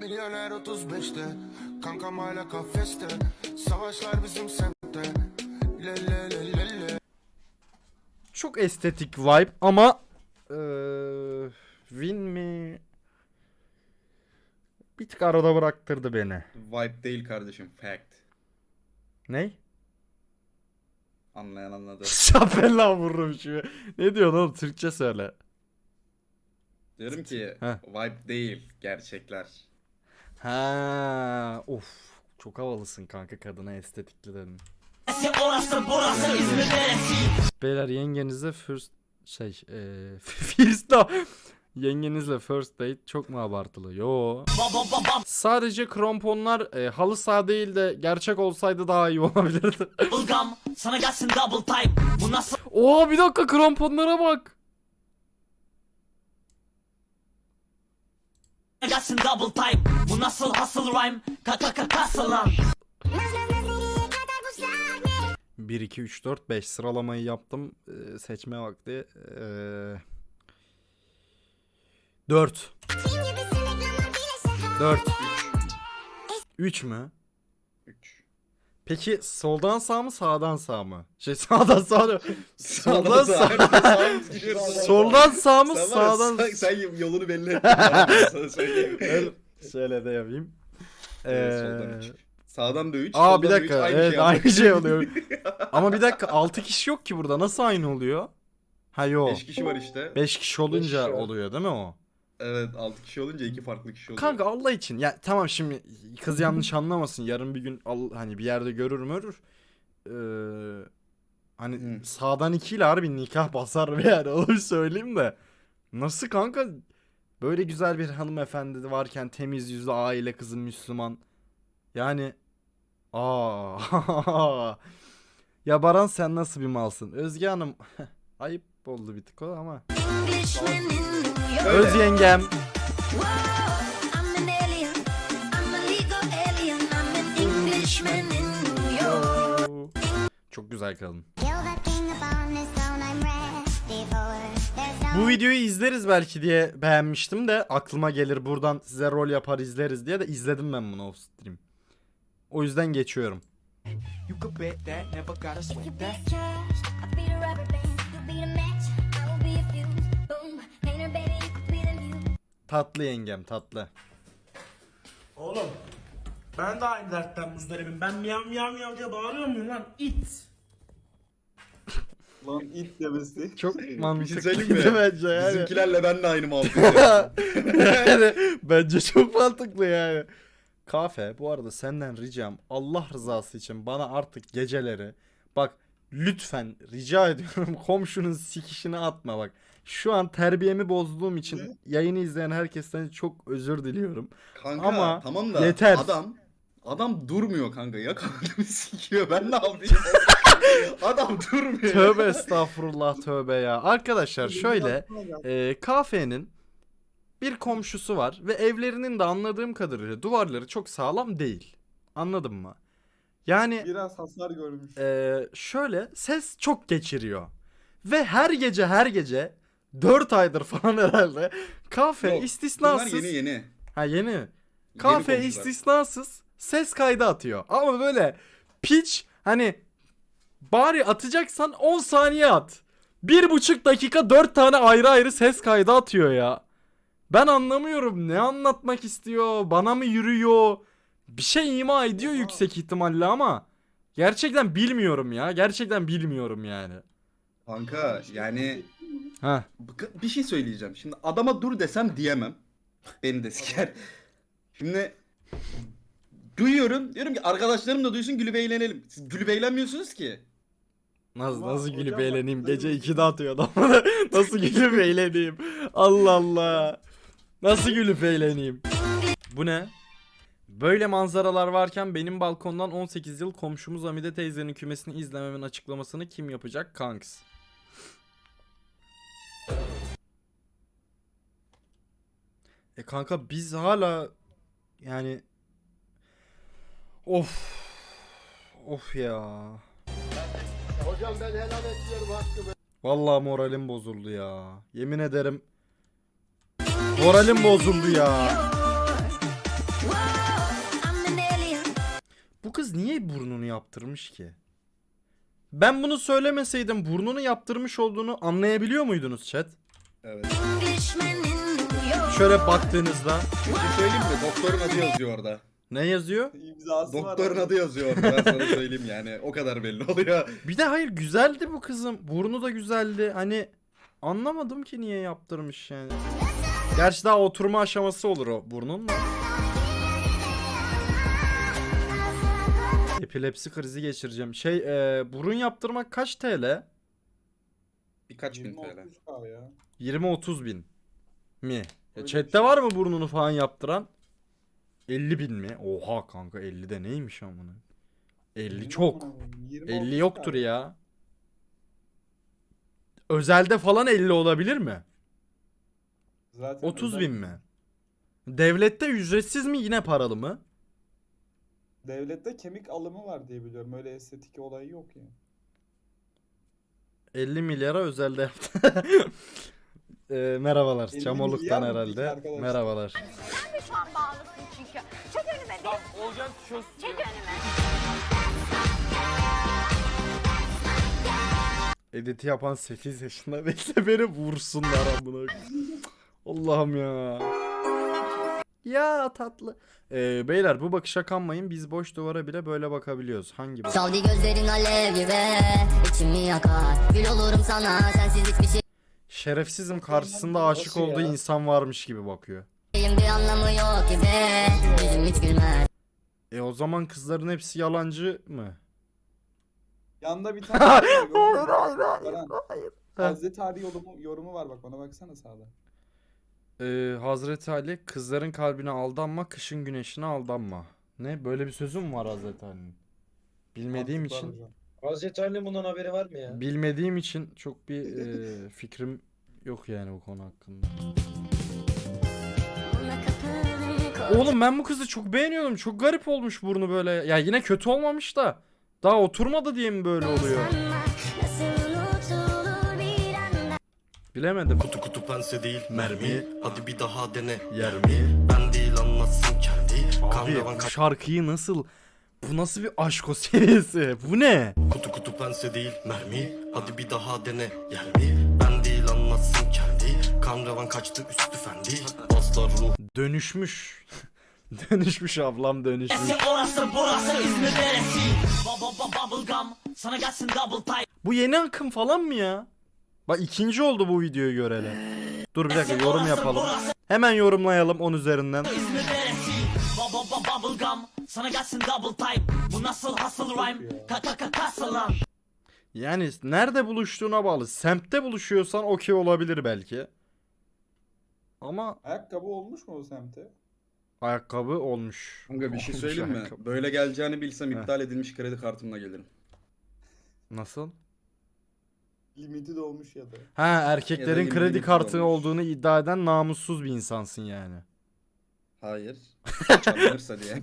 Milyoner 35'te Kankam hala kafeste Savaşlar bizim semtte Lele lele lele Çok estetik vibe ama eee Win mi? Bir tık arada bıraktırdı beni. Vibe değil kardeşim. Fact. Ney? Anlayan anladı. Şapella vururum şu. Ne diyorsun oğlum? Türkçe söyle. Diyorum ki Heh. vibe değil. Gerçekler. Ha, of. Çok havalısın kanka kadına estetikli. Orası burası İzmir neresi? Beyler yengenizle first şey eee first no. Yengenizle first date çok mu abartılı? Yo. Sadece kramponlar e, halı saha değil de gerçek olsaydı daha iyi olabilirdi. Bulgam sana gelsin double time Bu nasıl Oha bir dakika kramponlara bak. Gelsin double time Bu nasıl hustle rhyme Kaka kaka lan 1 2 3 4 5 sıralamayı yaptım. E, seçme vakti. E, 4. 4. 3 mü? 3. Peki soldan sağ mı sağdan sağ mı? Şey sağdan sağ mı? Soldan sağ. gidiyoruz. Soldan sağ mı sağdan Sen, sen yolunu belli ettin. Ben sana söyleyeyim. Evet, Şöyle de yapayım. Evet, soldan Ee, üç. Sağdan da 3. Aa bir dakika. evet aynı şey oluyor. oluyor. Ama bir dakika 6 kişi yok ki burada. Nasıl aynı oluyor? Ha yok. 5 kişi var işte. 5 kişi olunca kişi var. oluyor değil mi o? Evet 6 kişi olunca 2 farklı kişi oluyor. Kanka Allah için. Ya tamam şimdi kız yanlış anlamasın. Yarın bir gün al, hani bir yerde görür mürür. Ee, hani Hı. sağdan ikiyle harbi nikah basar ve yani onu söyleyeyim de. Nasıl kanka? Böyle güzel bir hanımefendi varken temiz yüzlü aile kızı Müslüman. Yani aa Ya Baran sen nasıl bir malsın? Özge Hanım ayıp oldu bir tık o ama. Öz yengem. Çok güzel kadın. Bu videoyu izleriz belki diye beğenmiştim de aklıma gelir buradan size rol yapar izleriz diye de izledim ben bunu off stream. O yüzden geçiyorum. Tatlı yengem tatlı. Oğlum ben de aynı dertten muzdaribim. Ben miyav miyav miyav diye bağırıyor muyum lan? İt. Lan it demesi. Çok şey mantıklı mi? bence yani. Bizimkilerle ben de aynı ediyorum. yani bence çok mantıklı yani. Kafe bu arada senden ricam Allah rızası için bana artık geceleri bak lütfen rica ediyorum komşunun sikişini atma bak. Şu an terbiyemi bozduğum için yayını izleyen herkesten çok özür diliyorum. Kanka Ama tamam da yeter. adam adam durmuyor kanka ya kankamı sikiyor ben ne yapayım? adam durmuyor. Tövbe estağfurullah tövbe ya. Arkadaşlar şöyle e, kafenin bir komşusu var ve evlerinin de anladığım kadarıyla duvarları çok sağlam değil. Anladın mı? Yani Biraz hasar görmüş. e, şöyle ses çok geçiriyor. Ve her gece her gece 4 aydır falan herhalde kafe Yok, Bunlar istisnasız yeni yeni. ha yeni kafe komşular. istisnasız ses kaydı atıyor. Ama böyle pitch hani bari atacaksan 10 saniye at. Bir buçuk dakika 4 tane ayrı ayrı ses kaydı atıyor ya. Ben anlamıyorum ne anlatmak istiyor bana mı yürüyor bir şey ima ediyor yüksek ihtimalle ama gerçekten bilmiyorum ya gerçekten bilmiyorum yani. Kanka yani Ha bir şey söyleyeceğim. Şimdi adama dur desem diyemem. Beni de siker. Şimdi duyuyorum. Diyorum ki arkadaşlarım da duysun gülüp eğlenelim. Siz gülüp eğlenmiyorsunuz ki. Nasıl Ama nasıl gülüp hocam eğleneyim? Gece bir- 2'de atıyor adam. nasıl gülüp eğleneyim? Allah Allah. Nasıl gülüp eğleneyim? Bu ne? Böyle manzaralar varken benim balkondan 18 yıl komşumuz Amide teyzenin kümesini izlememin açıklamasını kim yapacak? Kanks. E kanka biz hala yani of of ya. Hocam ben helal etmiyorum hakkımı. Vallahi moralim bozuldu ya. Yemin ederim. Moralim bozuldu ya. Bu kız niye burnunu yaptırmış ki? Ben bunu söylemeseydim burnunu yaptırmış olduğunu anlayabiliyor muydunuz chat? Evet. Şöyle baktığınızda Bir şey söyleyeyim mi? Doktorun adı yazıyor orada. ne yazıyor? İmzası Doktorun adı yazıyor orada. Ben sana söyleyeyim yani. O kadar belli oluyor. Bir de hayır güzeldi bu kızım. Burnu da güzeldi. Hani anlamadım ki niye yaptırmış yani. Gerçi daha oturma aşaması olur o burnun da. Epilepsi krizi geçireceğim. Şey e, burun yaptırmak kaç TL? Birkaç bin TL. 20-30K ya. 20-30 bin mi? Ya chatte şey. var mı burnunu falan yaptıran? 50 bin mi? Oha kanka 50 de neymiş amına? 50 çok. 50 yoktur ya. Özelde falan 50 olabilir mi? Zaten 30 özel- bin mi? Devlette ücretsiz mi yine paralı mı? Devlette kemik alımı var diye biliyorum. Öyle estetik olayı yok yani. 50 milyara özelde yaptı. Ee, merhabalar. 50 Çamoluk'tan milyar mı herhalde. peki arkadaşlar? Merhabalar. Şu an bağlısın çünkü. Çek önüme de. Çek önüme. Editi yapan 8 yaşında bekle beni vursunlar amına. koyayım. Allah'ım ya. Ya tatlı. Ee, beyler bu bakışa kanmayın. Biz boş duvara bile böyle bakabiliyoruz. Hangi bak? Savdi gözlerin alev gibi içimi yakar Gül olurum sana sensiz hiçbir Şerefsizim karşısında aşık olduğu insan varmış gibi bakıyor. şeyin bir anlamı yok gibi Yüzüm hiç gülmez E o zaman kızların hepsi yalancı mı? Yanında bir tane hayır, hayır, hayır, hayır. Hazreti Ali yorumu, yorumu var bak bana baksana sağda. Ee, Hazreti Ali kızların kalbine aldanma, kışın güneşine aldanma. Ne? Böyle bir sözü mü var Hazreti Ali'nin? Bilmediğim Mantık var için hocam. Hazreti Ali bundan haberi var mı ya? bilmediğim için çok bir e, fikrim yok yani bu konu hakkında. Oğlum ben bu kızı çok beğeniyordum. Çok garip olmuş burnu böyle. Ya yine kötü olmamış da. Daha oturmadı diye mi böyle oluyor? Bilemedim. Kutu kutu pense değil mermi Hadi bir daha dene yer mi? Ben değil anlatsın kendi Abi bu şarkıyı nasıl... Bu nasıl bir aşko serisi? Bu ne? Kutu kutu pense değil mermi Hadi bir daha dene yer mi? Anlatsın kendi Kangavan kaçtı üstü fendi Asla ruh Dönüşmüş. dönüşmüş ablam dönüşmüş. Orası burası İzmir neresi Baba baba bubble gum Sana gelsin double type Bu yeni akım falan mı ya? Bak ikinci oldu bu videoyu göreli. Dur bir dakika yorum yapalım. Hemen yorumlayalım 10 üzerinden. İzmir neresi Baba baba bubble gum Sana gelsin double type Bu nasıl hustle rhyme Kaka kaka lan Yani nerede buluştuğuna bağlı. Semtte buluşuyorsan okey olabilir belki. Ama Ayakkabı olmuş mu o semte? ayakkabı olmuş. Kanka bir şey Olmuş söyleyeyim mi? ayakkabı. Böyle geleceğini bilsem Heh. iptal edilmiş kredi kartımla gelirim. Nasıl? Limiti dolmuş ya da. Ha erkeklerin yeni kredi kartı olmuş. olduğunu iddia eden namussuz bir insansın yani. Hayır. Çalınırsa diye.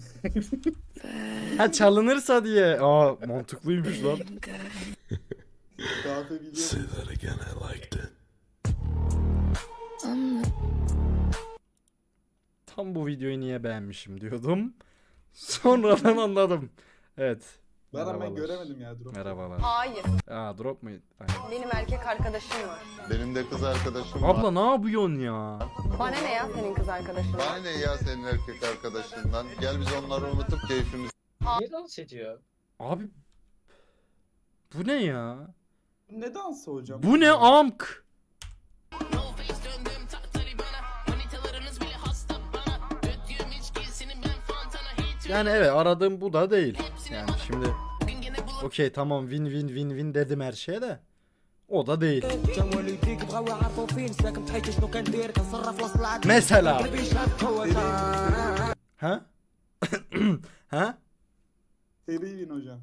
Ha çalınırsa diye. Aa mantıklıymış lan. Kahve biliyor. Tam bu videoyu niye beğenmişim diyordum. Sonradan anladım. Evet. Ben göremedim ya drop. Merhabalar. Hayır. Aa drop mu? Aynen. Benim erkek arkadaşım var. Benim de kız arkadaşım var. Abla ne yapıyorsun ya? Bana ne ya senin kız arkadaşın? Bana ne ya senin erkek arkadaşından? Gel biz onları unutup keyfimizi Niye dans ediyor? Abi bu ne ya? Ne dansı hocam? Bu ne amk? Yani evet aradığım bu da değil. Şimdi okey tamam win win win win dedim her şeye de. O da değil. Mesela. Ha? ha? Seri win hocam.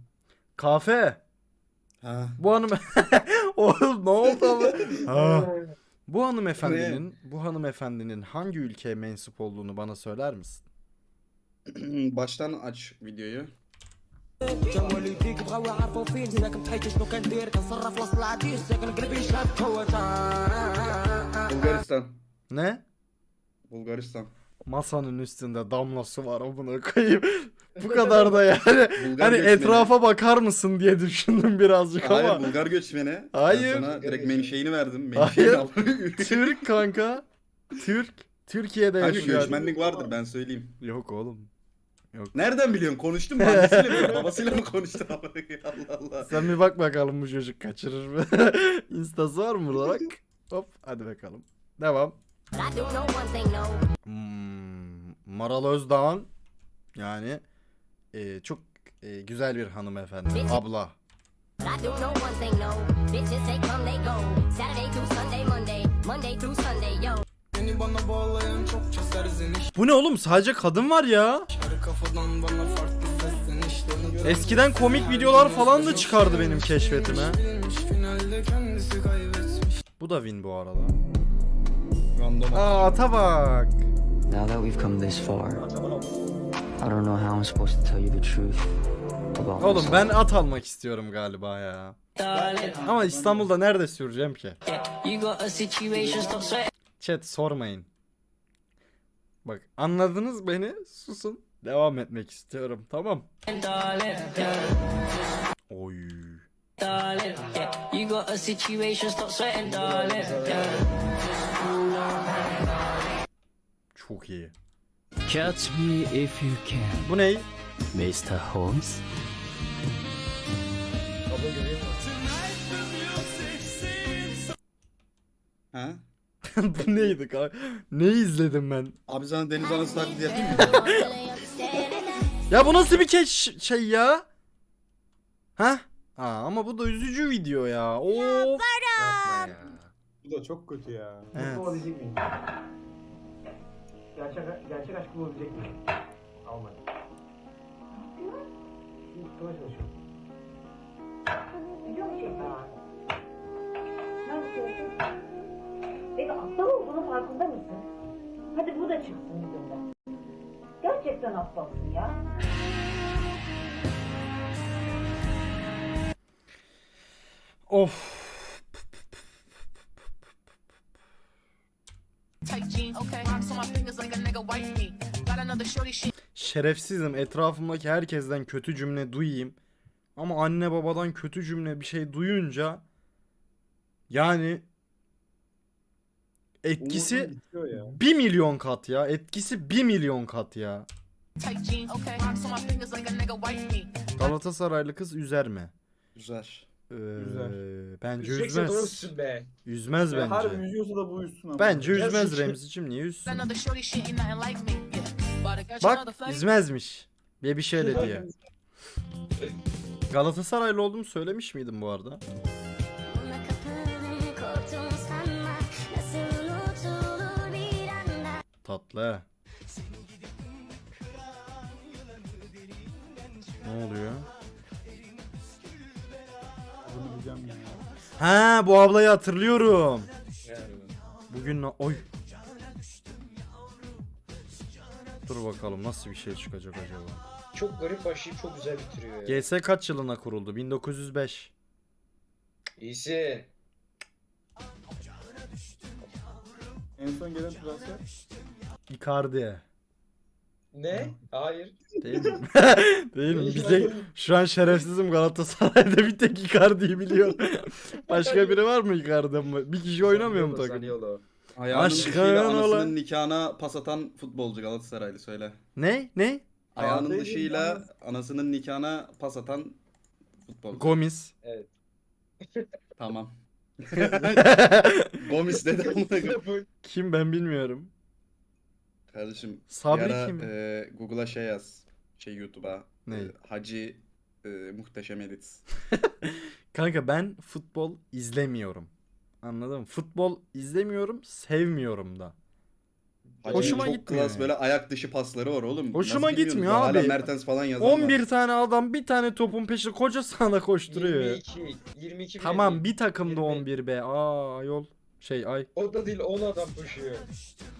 Kafe. ha. Bu hanım Oğlum ne oldu ama? Ha. Bu hanımefendinin bu hanımefendinin hangi ülkeye mensup olduğunu bana söyler misin? Baştan aç videoyu. Bulgaristan. Ne? Bulgaristan. Masanın üstünde damlası var amına koyayım. Bu kadar da yani. Bulgar hani göçmeni. etrafa bakar mısın diye düşündüm birazcık Hayır ama. Bulgar göçmeni. Hayır. Ben sana direkt menşeini verdim. Hayır. Menşeini al. Türk kanka. Türk. Türkiye'de yaşıyor. göçmenlik vardır ben söyleyeyim. Yok oğlum. Nereden biliyorsun? Konuştun mu? Annesiyle mi? Babasıyla mı konuştun? Allah Allah. Sen bir bak bakalım bu çocuk kaçırır mı? Instası var mı burada bak. Hop hadi bakalım. Devam. Hmm, Maral Özdağ'ın yani e, çok e, güzel bir hanımefendi. Abla. Bu ne oğlum? Sadece kadın var ya. Kafadan bana farklı seslenişlerini Eskiden komik videolar falan da çıkardı benim keşfetime. Bu da win bu arada. Random. Aa ata bak. Now that we've come this far, I don't know how I'm supposed to tell you the truth Oğlum ben at almak istiyorum galiba ya. Ama İstanbul'da nerede süreceğim ki? Chat sormayın. Bak anladınız beni susun. Devam etmek istiyorum tamam. Oy. Çok iyi. Catch me if you can, Bu ney? Mr. Holmes. Ha? Bu neydi kanka? Ne izledim ben? Abi sana deniz anası taklidi yapayım mı? Ya bu nasıl bir keş şey ya? Ha? Aa, ama bu da üzücü video ya. Of. Bu da çok kötü ya. Evet. Gerçek, gerçek aşkı bulabilecek miyim? Almadım. Savaş çalışıyorum. Biliyor musun şeytan? Ne yapıyorsun? Peki aptal olduğunun farkında mısın? Hadi bu da çıksın yüzünden. Gerçekten aptalsın ya. Of. Şerefsizim etrafımdaki herkesten kötü cümle duyayım. Ama anne babadan kötü cümle bir şey duyunca yani etkisi ya. 1 milyon kat ya. Etkisi 1 milyon kat ya. Galatasaraylı kız üzer mi? Güzel. Ee, Üzer. Bence Üzecekse üzmez. doğrusun be. Üzmez Ya Harbi bence. üzüyorsa da bu üstüne. ama. Bence üzmez suçu- Remzi'cim niye üzsün? Bak üzmezmiş. Ve bir şöyle diye. Galatasaraylı olduğumu söylemiş miydim bu arada? Tatlı. Ne oluyor? Ha bu ablayı hatırlıyorum. Bugün oy. Dur bakalım nasıl bir şey çıkacak acaba. Çok garip başlayıp çok güzel bitiriyor ya. GS kaç yılına kuruldu? 1905. İyisin. En son gelen transfer. Icardi. Ne? Hayır. Değil mi? Değil mi? Bir tek şu an şerefsizim Galatasaray'da bir tek Icardi'yi biliyor. Başka biri var mı Icardi'den mı? Bir kişi oynamıyor mu takım? Zaniolo. Ayağının Aşkın dışıyla anasının nikahına pas atan futbolcu Galatasaraylı söyle. Ne? Ne? Ayağının Arda'yı dışıyla yalnız- anasının nikahına pas atan futbolcu. Gomis. Evet. Tamam. Gomis dedi ama. Kim ben bilmiyorum. Kardeşim Sabri bir ara, kim? e, Google'a şey yaz. Şey YouTube'a. Ne? E, Hacı e, Muhteşem Edit. Kanka ben futbol izlemiyorum. Anladın mı? Futbol izlemiyorum, sevmiyorum da. Hacı'nın Hoşuma çok gitmiyor klas yani. böyle ayak dışı pasları var oğlum. Hoşuma Nasıl gitmiyor Hala abi. Mertens falan yazan var. 11 tane adam bir tane topun peşinde koca sahada koşturuyor. 22. 22 bile Tamam değil. bir takımda 20. 11 be. Aa yol. Şey ay O da değil 10 adam koşuyor.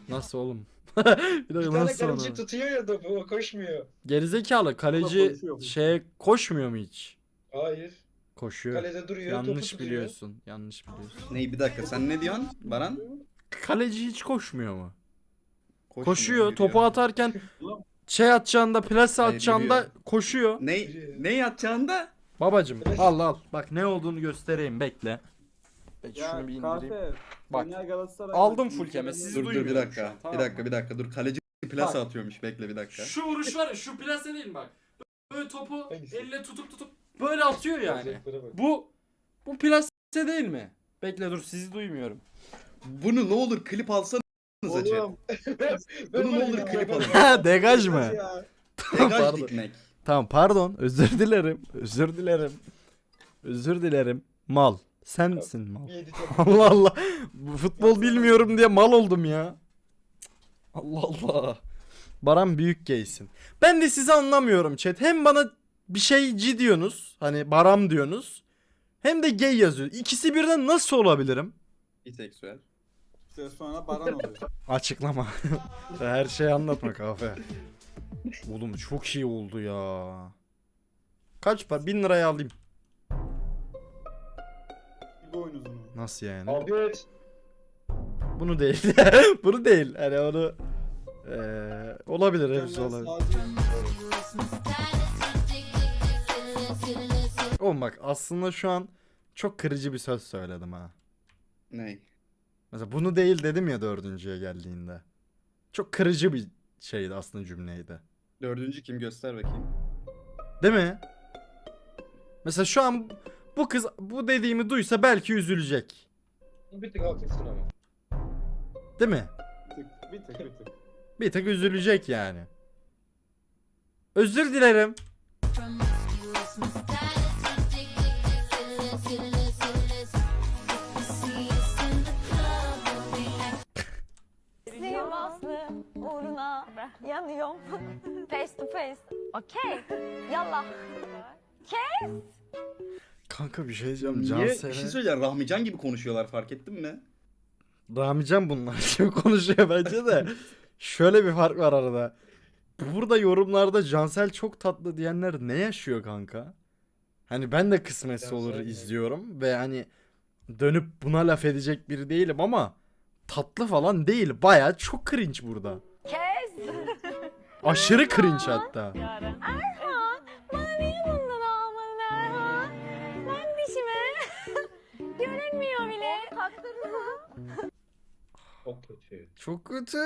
nasıl oğlum? bir Bir dakika tane nasıl kaleci onu? tutuyor ya topu o koşmuyor. Gerizekalı kaleci konuşuyor bu. şeye koşmuyor mu hiç? Hayır. Koşuyor. Kalede duruyor topu Yanlış tutuyor. biliyorsun. Yanlış biliyorsun. Ney bir dakika sen ne diyorsun Baran? Kaleci hiç koşmuyor mu? Koşmuyor, Koşuyor. yürüyor. Topu atarken şey atacağında plase Hayır, atacağında koşuyor. Ne ne yatacağında? Babacım al al. Bak ne olduğunu göstereyim bekle. Bekle Ya şunu bir indireyim. kahve. Bak, aldım full keme, izlemeyi- siz Dur dur bir dakika. an, tamam bir dakika bir dakika dur. Kaleci plase Bak. atıyormuş. Bekle bir dakika. Şu vuruş var ya şu plase değil mi bak. Böyle topu elle tutup tutup böyle atıyor yani. Bu bu plase değil mi? Bekle dur sizi duymuyorum. Bunu ne olur klip alsanız acı. Bunu ne olur klip alın. Degaj mı? Degaj dikmek. Tamam pardon özür dilerim. Özür dilerim. Özür dilerim. Mal. Sensin mal. Allah Allah. Bu Futbol bilmiyorum diye mal oldum ya. Allah Allah. Baran büyük gaysin. Ben de sizi anlamıyorum chat. Hem bana bir şeyci diyorsunuz. Hani baram diyorsunuz. Hem de gay yazıyor. İkisi birden nasıl olabilirim? Biseksüel. İşte sonra baran oluyor. Açıklama. Her şeyi anlatma kafe. Oğlum çok iyi oldu ya. Kaç para? 1000 liraya alayım. Nasıl yani? Bunu değil. Bunu değil. Hani onu eee olabilir hepsi olabilir. Oğlum bak aslında şu an çok kırıcı bir söz söyledim ha. Ne? Mesela bunu değil dedim ya dördüncüye geldiğinde. Çok kırıcı bir şeydi aslında cümleydi. Dördüncü kim göster bakayım. Değil mi? Mesela şu an bu kız bu dediğimi duysa belki üzülecek. Bir tık haklısın ama. Değil mi? Bir tık bir tık bir tık. Bir üzülecek yani. Özür dilerim. Aslı uğruna yanıyorum. face to face. Okey. Yallah. Kanka bir şey diyeceğim. Niye? Cansel'e. Bir şey söyleyeceğim. Rahmican gibi konuşuyorlar fark ettin mi? Ramican bunlar gibi konuşuyor bence de. Şöyle bir fark var arada. Burada yorumlarda Cansel çok tatlı diyenler ne yaşıyor kanka? Hani ben de kısmetse olur izliyorum ve hani dönüp buna laf edecek biri değilim ama tatlı falan değil. Baya çok cringe burada. Kes. Aşırı cringe hatta. Erhan Görünmüyor bile. Mı? Çok kötü. Çok kötü.